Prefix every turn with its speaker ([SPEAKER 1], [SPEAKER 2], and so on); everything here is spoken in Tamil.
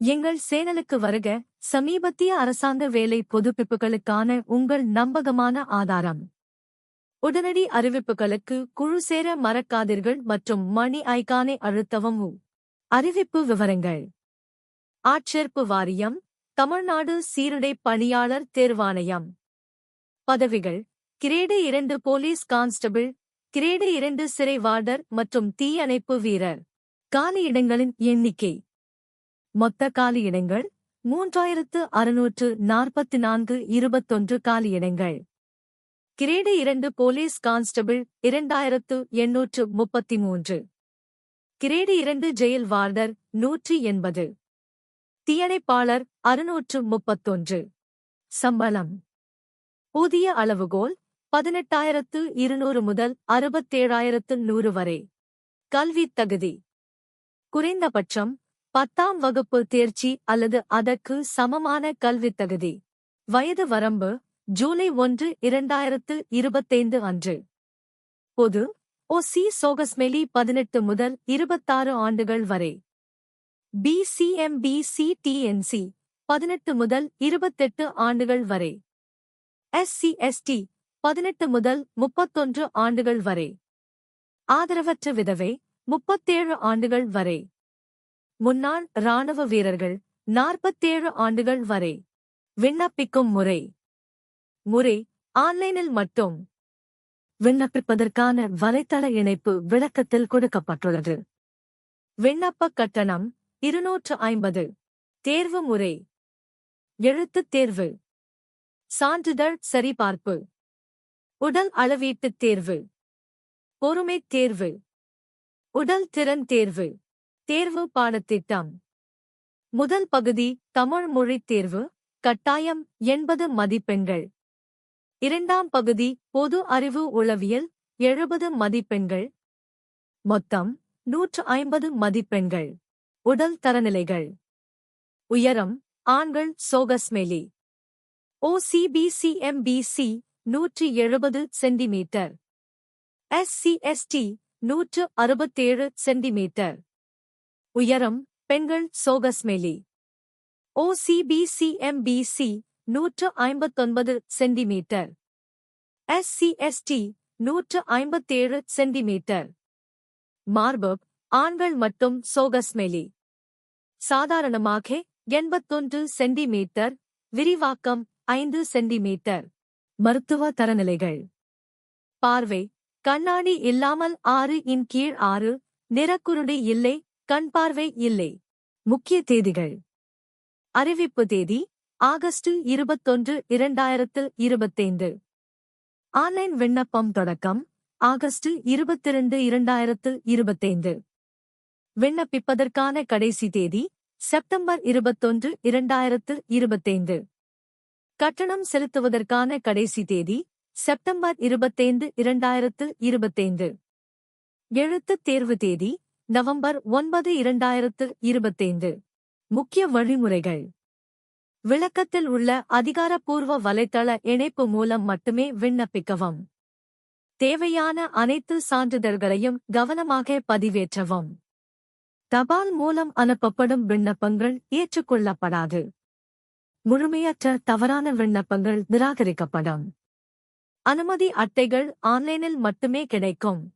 [SPEAKER 1] எங்கள் சேனலுக்கு வருக. சமீபத்திய அரசாங்க வேலை புதுப்பிப்புகளுக்கான உங்கள் நம்பகமான ஆதாரம். உடனடி அறிவிப்புகளுக்கு குழு சேர மறக்காதீர்கள் மற்றும் மணி ஐகானை அழுத்தவும் அறிவிப்பு விவரங்கள். ஆட்சேர்ப்பு வாரியம் தமிழ்நாடு சீருடை பணியாளர் தேர்வாணையம். பதவிகள் கிரேடு இரண்டு போலீஸ் கான்ஸ்டபிள் கிரேடு இரண்டு சிறை வார்டர் மற்றும் தீயணைப்பு வீரர். காலியிடங்களின் எண்ணிக்கை. மொத்த காலியிடங்கள் மூன்றாயிரத்து அறுநூற்று நாற்பத்தி நான்கு இருபத்தொன்று காலியிடங்கள் கிரேடு இரண்டு போலீஸ் கான்ஸ்டபிள் இரண்டாயிரத்து எண்ணூற்று முப்பத்தி மூன்று. கிரேடு இரண்டு ஜெயில் வார்டர் நூற்றி எண்பது. தீயணைப்பாளர் அறுநூற்று முப்பத்தொன்று. சம்பளம். புதிய அளவுகோல் பதினெட்டாயிரத்து இருநூறு முதல் அறுபத்தேழாயிரத்து நூறு வரை. கல்வி தகுதி. குறைந்தபட்சம் பத்தாம் வகுப்பு தேர்ச்சி அல்லது அதற்கு சமமான கல்வித் தகுதி. வயது வரம்பு ஜூலை ஒன்று இரண்டாயிரத்து இருபத்தைந்து அன்று. பொது ஓ சி சோகஸ்மெலி பதினெட்டு முதல் இருபத்தாறு ஆண்டுகள் வரை. பிசிஎம்பிசிடிஎன்சி பதினெட்டு முதல் இருபத்தெட்டு ஆண்டுகள் வரை. எஸ்சி எஸ்டி பதினெட்டு முதல் முப்பத்தொன்று ஆண்டுகள் வரை. ஆதரவற்ற விதவை முப்பத்தேழு ஆண்டுகள் வரை. முன்னாள் இராணுவ வீரர்கள் நாற்பத்தேழு ஆண்டுகள் வரை விண்ணப்பிக்கும் முறை. முறை ஆன்லைனில் மட்டும் விண்ணப்பிப்பதற்கான வலைத்தள இணைப்பு விளக்கத்தில் கொடுக்கப்பட்டுள்ளது. விண்ணப்ப கட்டணம் இருநூற்று ஐம்பது. தேர்வு முறை. எழுத்துத் தேர்வு. சான்றிதழ் சரிபார்ப்பு. உடல் அளவீட்டுத் தேர்வு. பொறுமைத் தேர்வு. உடல் திறன் தேர்வு. தேர்வு பாடத்திட்டம். முதல் பகுதி தமிழ் மொழித் தேர்வு கட்டாயம் எண்பது மதிப்பெண்கள். இரண்டாம் பகுதி பொது அறிவு உளவியல் எழுபது மதிப்பெண்கள். மொத்தம் நூற்று ஐம்பது மதிப்பெண்கள். உடல் தரநிலைகள். உயரம் ஆண்கள் சோகஸ்மெலி ஓசிபிசிஎம்பிசி நூற்றி எழுபது சென்டிமீட்டர். எஸ்சிஎஸ்டி நூற்று அறுபத்தேழு சென்டிமீட்டர். உயரம் பெண்கள் சோகஸ்மேலி ஓசிபிசிஎம்பிசி நூற்று ஐம்பத்தொன்பது சென்டிமீட்டர். எஸ்சிஎஸ்டி நூற்று ஐம்பத்தேழு சென்டிமீட்டர். மார்பப் ஆண்கள் மட்டும் சோகஸ்மேலி சாதாரணமாக எண்பத்தொன்று சென்டிமீட்டர் விரிவாக்கம் ஐந்து சென்டிமீட்டர். மருத்துவ தரநிலைகள். பார்வை கண்ணாடி இல்லாமல் ஆறு இன் கீழ் ஆறு நிறக்குருடி இல்லை கண் பார்வை இல்லை. முக்கிய தேதிகள். அறிவிப்பு தேதி ஆகஸ்ட் இருபத்தொன்று இரண்டாயிரத்து இருபத்தைந்து. ஆன்லைன் விண்ணப்பம் தொடக்கம் ஆகஸ்ட் இருபத்திரண்டு இரண்டாயிரத்து இருபத்தைந்து. விண்ணப்பிப்பதற்கான கடைசி தேதி செப்டம்பர் இருபத்தொன்று இரண்டாயிரத்து இருபத்தைந்து. கட்டணம் செலுத்துவதற்கான கடைசி தேதி செப்டம்பர் இருபத்தைந்து இரண்டாயிரத்து இருபத்தைந்து. எழுத்துத் தேர்வு தேதி நவம்பர் ஒன்பது இரண்டாயிரத்து இருபத்தைந்து. முக்கிய வழிமுறைகள். விளக்கத்தில் உள்ள அதிகாரப்பூர்வ வலைத்தள இணைப்பு மூலம் மட்டுமே விண்ணப்பிக்கவும். தேவையான அனைத்து சான்றிதழ்களையும் கவனமாக பதிவேற்றவும். தபால் மூலம் அனுப்பப்படும் விண்ணப்பங்கள் ஏற்றுக்கொள்ளப்படாது. முழுமையற்ற தவறான விண்ணப்பங்கள் நிராகரிக்கப்படும். அனுமதி அட்டைகள் ஆன்லைனில் மட்டுமே கிடைக்கும்.